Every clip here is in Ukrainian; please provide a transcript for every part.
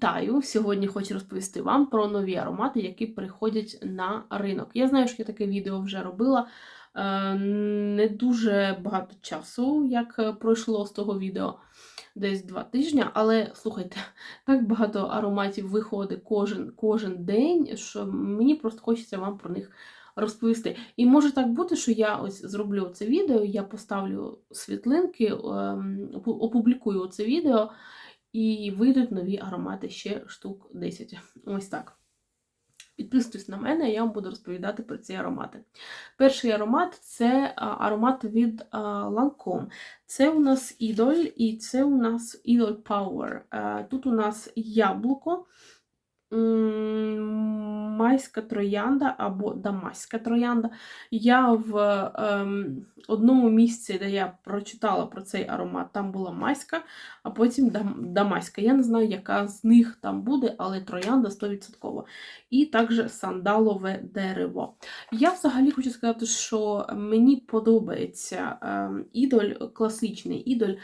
Вітаю! Сьогодні хочу розповісти вам про нові аромати, які приходять на ринок. Я знаю, що я таке відео вже робила е, не дуже багато часу, як е, пройшло з того відео десь два тижні, але слухайте, так багато ароматів виходить кожен, кожен день, що мені просто хочеться вам про них розповісти. І може так бути, що я ось зроблю це відео, я поставлю світлинки, ем, опублікую це відео. І вийдуть нові аромати ще штук 10. Ось так. Підписуйтесь на мене, я вам буду розповідати про ці аромати. Перший аромат це аромат від Lancome. Це у нас ідоль, і це у нас ідоль Power. Тут у нас яблуко, майська троянда або дамаська троянда. Я в ем, одному місці, де я прочитала про цей аромат, там була майська, а потім дам, дамаська. Я не знаю, яка з них там буде, але троянда 100%. І також сандалове дерево. Я взагалі хочу сказати, що мені подобається ем, ідоль, класичний ідоль.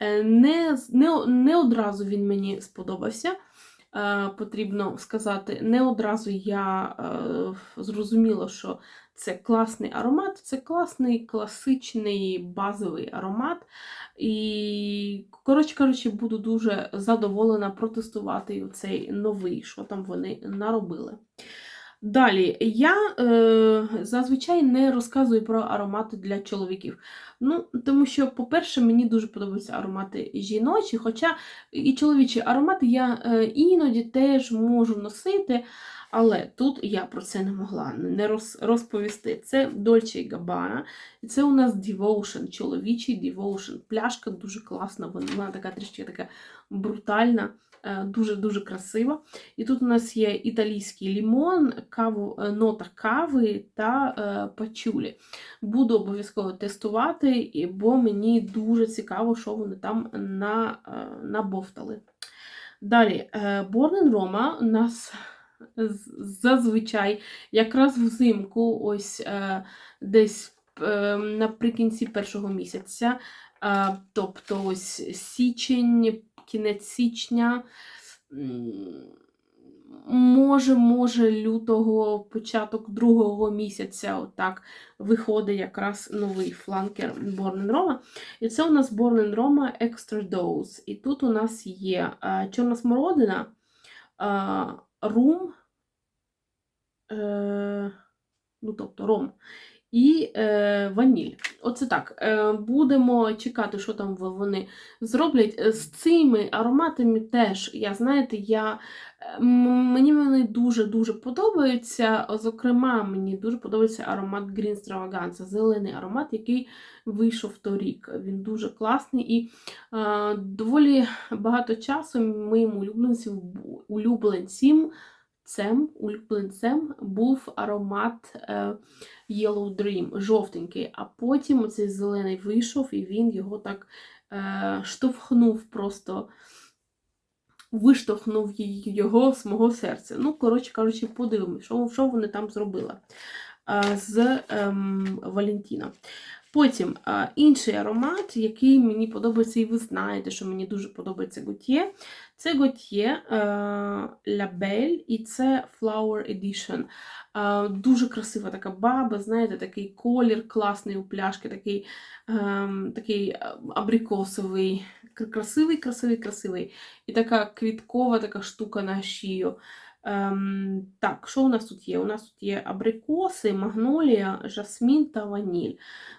Е, не, не, не одразу він мені сподобався. Е, потрібно сказати, не одразу я е, зрозуміла, що це класний аромат, це класний класичний базовий аромат. І, коротше кажучи, буду дуже задоволена протестувати цей новий, що там вони наробили. Далі, я е, зазвичай не розказую про аромати для чоловіків. Ну, Тому що, по-перше, мені дуже подобаються аромати жіночі, хоча і чоловічі аромати я е, іноді теж можу носити, але тут я про це не могла не роз, розповісти. Це Dolce Gabbana, і це у нас Devotion, чоловічий Devotion. Пляшка дуже класна, вона така трішки така брутальна. Дуже-дуже красиво. І тут у нас є італійський лімон, каву, е, нота кави та е, пачулі. Буду обов'язково тестувати, бо мені дуже цікаво, що вони там на, е, набовтали. Далі, Борнен Рома у нас зазвичай якраз взимку, ось десь наприкінці першого місяця, тобто ось січень кінець січня. Може, може, лютого, початок другого місяця, отак виходить якраз новий фланкер Born Roma. І це у нас Born Roma Extra Dose. І тут у нас є а, чорна смородина, а, рум, е, ну, тобто ром і е, ваніль. Оце так. Е, Будемо чекати, що там вони зроблять. Е, з цими ароматами теж, я знаєте, я, мені вони дуже-дуже подобаються. Зокрема, мені дуже подобається аромат Green Stravaganza, зелений аромат, який вийшов торік. Він дуже класний і е, доволі багато часу моїм улюбленцям улюбленцям цем, улюбленцем був аромат е, Yellow Dream, жовтенький, а потім цей зелений вийшов, і він його так е, штовхнув просто. Виштовхнув його з мого серця. Ну, коротше кажучи, подивимось, що що вони там зробили з ем, Валентіна. Потім а, інший аромат, який мені подобається, і ви знаєте, що мені дуже подобається Готьє. Це Готьє La Belle і це Flower Edition. А, дуже красива така баба, знаєте, такий колір класний у пляшки, такий ем, такий абрикосовий, красивий, красивий, красивий. І така квіткова така штука на шию. Ем, Так, що у нас тут є? У нас тут є абрикоси, магнолія, жасмін та ваніль.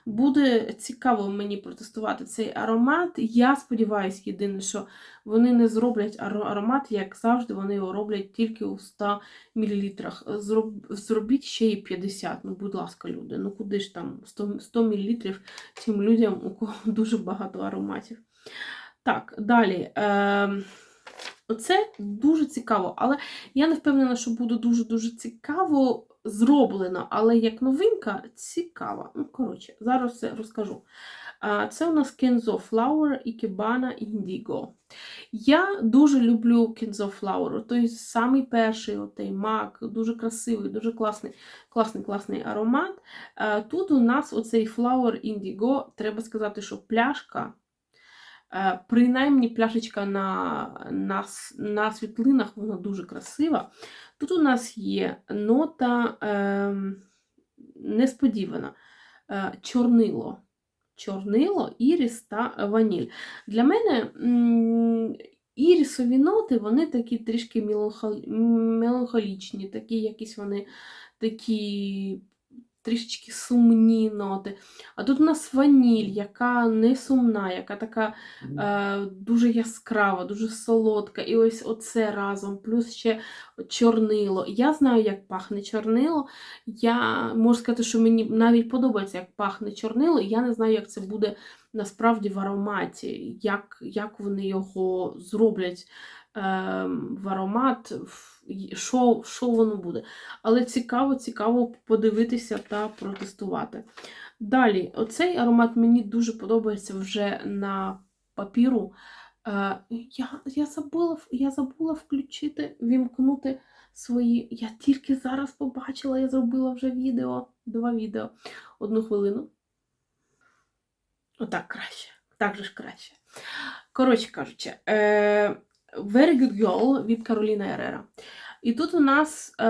Буде цікаво мені протестувати цей аромат. Я сподіваюся, єдине, що вони не зроблять аромат, як завжди, вони його роблять тільки у 100 мл. Зробіть ще й 50, ну, будь ласка, люди. Ну куди ж там 100 100 мл тим людям, у кого дуже багато ароматів. Так, далі. Е Оце дуже цікаво, але я не впевнена, що буде дуже-дуже цікаво зроблено, але як новинка цікава. Ну, коротше, зараз все розкажу. Це у нас Kenzo Flower і Kibana Indigo. Я дуже люблю Kenzo Flower, той самий перший отей мак, дуже красивий, дуже класний класний класний аромат. Тут у нас оцей Flower Indigo, треба сказати, що пляшка Принаймні, пляшечка на, на, на світлинах вона дуже красива. Тут у нас є нота ем, несподівана. Е, чорнило. Чорнило, іріс та ваніль. Для мене ірісові ноти, вони такі трішки меланхолічні, такі якісь вони такі трішечки сумні ноти. А тут у нас ваніль, яка не сумна, яка така е, дуже яскрава, дуже солодка. І ось оце разом, плюс ще чорнило. Я знаю, як пахне чорнило. Я можу сказати, що мені навіть подобається, як пахне чорнило. Я не знаю, як це буде насправді в ароматі, як, як вони його зроблять в аромат, що, що воно буде. Але цікаво, цікаво подивитися та протестувати. Далі, оцей аромат мені дуже подобається вже на папіру. Е, я, я, забула, я забула включити, вімкнути свої. Я тільки зараз побачила, я зробила вже відео, два відео. Одну хвилину. Отак краще. Так же ж краще. Коротше кажучи, е, Very Good Girl від Кароліна Ерера. І тут у нас е,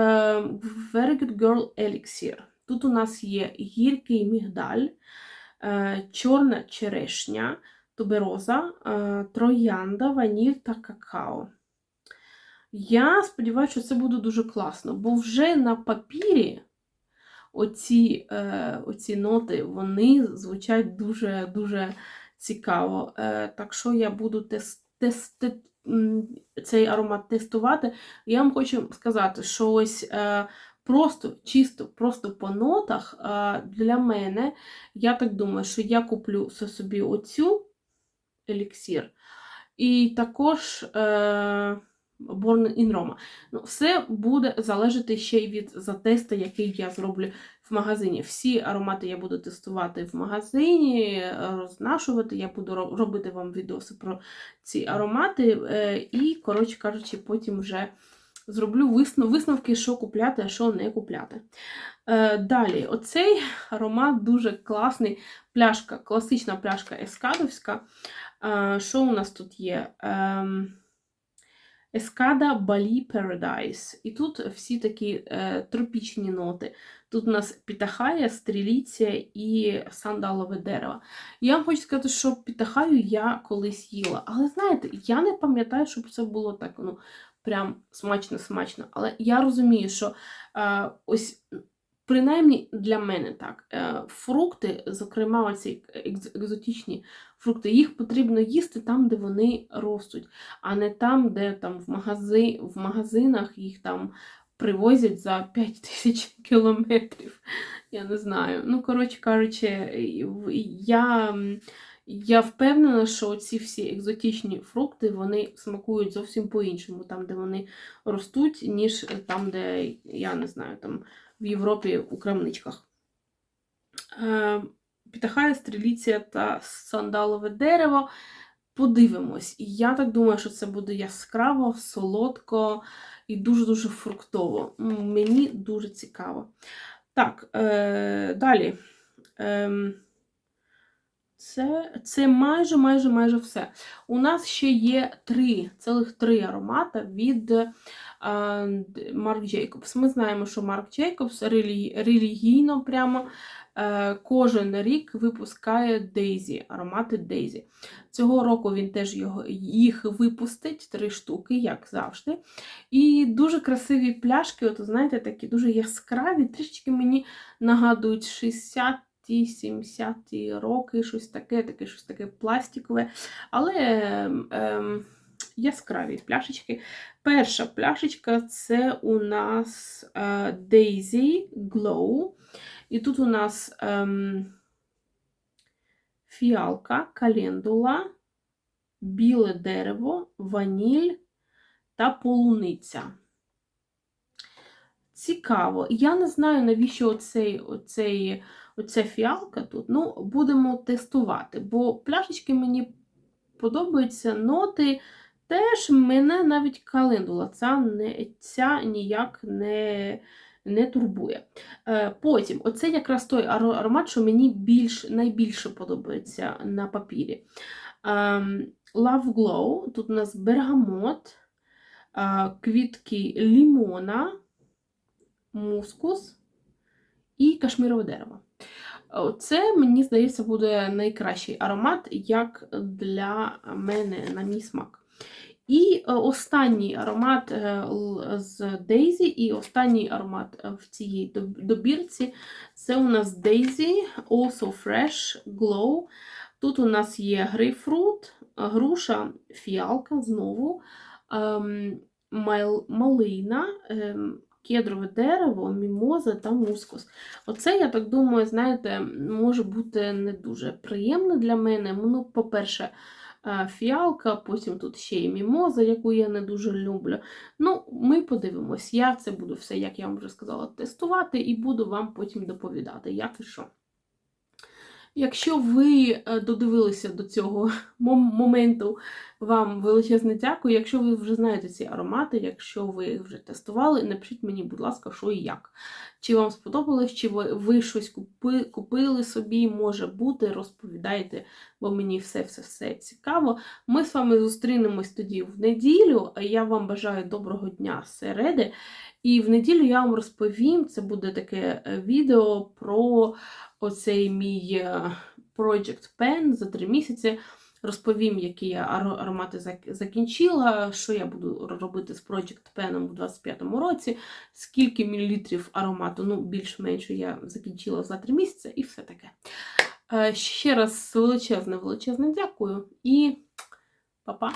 Very Good Girl Elixir. Тут у нас є гіркий мігдаль, е, чорна черешня, тубероза, е, троянда, ваніль та какао. Я сподіваюся, що це буде дуже класно, бо вже на папірі оці, оці ноти вони звучать дуже-дуже цікаво. Так що я буду тес, тес, те- м, цей аромат тестувати. Я вам хочу сказати, що ось е, просто, чисто, просто по нотах е, для мене, я так думаю, що я куплю собі оцю еліксір. І також е, Born in Roma. Ну, все буде залежати ще й від затесту, який я зроблю в магазині. Всі аромати я буду тестувати в магазині, рознашувати. Я буду робити вам відоси про ці аромати. е, І, коротше кажучи, потім вже зроблю висновки, що купляти, а що не купляти. Е, Далі, оцей аромат дуже класний. Пляшка, класична пляшка ескадовська. Е, Що у нас тут є? Ескада Балі Paradise. І тут всі такі е, тропічні ноти. Тут у нас пітахая, стріліція і сандалове дерево. Я вам хочу сказати, що пітахаю я колись їла. Але знаєте, я не пам'ятаю, щоб це було так, ну, прям смачно-смачно. Але я розумію, що е, ось. Принаймні для мене так. Е, Фрукти, зокрема, екз- екзотичні фрукти, їх потрібно їсти там, де вони ростуть, а не там, де там в, магази, в магазинах їх там привозять за 5 тисяч кілометрів. Я не знаю. Ну, коротше кажучи, я, я впевнена, що ці всі екзотичні фрукти вони смакують зовсім по-іншому, там, де вони ростуть, ніж там, де, я не знаю, там в Європі у крамничках. Пітахає Пітахая, стріліція та сандалове дерево. Подивимось. І я так думаю, що це буде яскраво, солодко і дуже-дуже фруктово. Мені дуже цікаво. Так, е, далі. Ем, це, це майже, майже, майже все. У нас ще є три, цілих три аромата від е, Марк Джейкобс. Ми знаємо, що Марк Джейкобс релі- релігійно прямо е, кожен рік випускає Дейзі, аромати Дейзі. Цього року він теж його, їх випустить, три штуки, як завжди. І дуже красиві пляшки, от знаєте, такі дуже яскраві, трішечки мені нагадують 60 70-ті роки, щось таке, таке, щось таке пластикове, але ем, ем, яскраві пляшечки. Перша пляшечка це у нас е, Daisy Glow. І тут у нас ем, фіалка, календула, біле дерево, ваніль та полуниця. Цікаво. Я не знаю, навіщо оцей, оцей, оця фіалка тут. Ну, будемо тестувати, бо пляшечки мені подобаються, ноти теж мене навіть календула. Ця, не, ця ніяк не, не турбує. Е, потім, оце якраз той аромат, що мені більш, найбільше подобається на папірі. Ем, Love Glow. Тут у нас бергамот, е, квітки лімона, мускус і кашмірове дерево. Це, мені здається, буде найкращий аромат, як для мене на мій смак. І е, останній аромат е, з Daisy, і останній аромат е, в цій добірці це у нас Daisy Also Fresh Glow. Тут у нас є грейпфрут, груша, фіалка знову, ем, мал- малина, ем, кедрове дерево, мімоза та мускус. Оце, я так думаю, знаєте, може бути не дуже приємно для мене. Ну, по-перше, е, фіалка, потім тут ще й мімоза, яку я не дуже люблю. Ну, ми подивимось. Я це буду все, як я вам вже сказала, тестувати і буду вам потім доповідати, як і що. Якщо ви е, додивилися до цього моменту, вам величезне дякую. Якщо ви вже знаєте ці аромати, якщо ви вже тестували, напишіть мені, будь ласка, що і як. Чи вам сподобалось, чи ви, ви щось купи, купили собі, може бути, розповідайте, бо мені все-все-все цікаво. Ми з вами зустрінемось тоді в неділю. Я вам бажаю доброго дня середи. І в неділю я вам розповім, це буде таке е, відео про оцей мій е, Project Pen за три місяці. Розповім, які я аромати закінчила, що я буду робити з Project Pen у 25-му році, скільки мілілітрів аромату, ну, більш-менш я закінчила за три місяці і все таке. Е, Ще раз величезне, величезне дякую і па-па!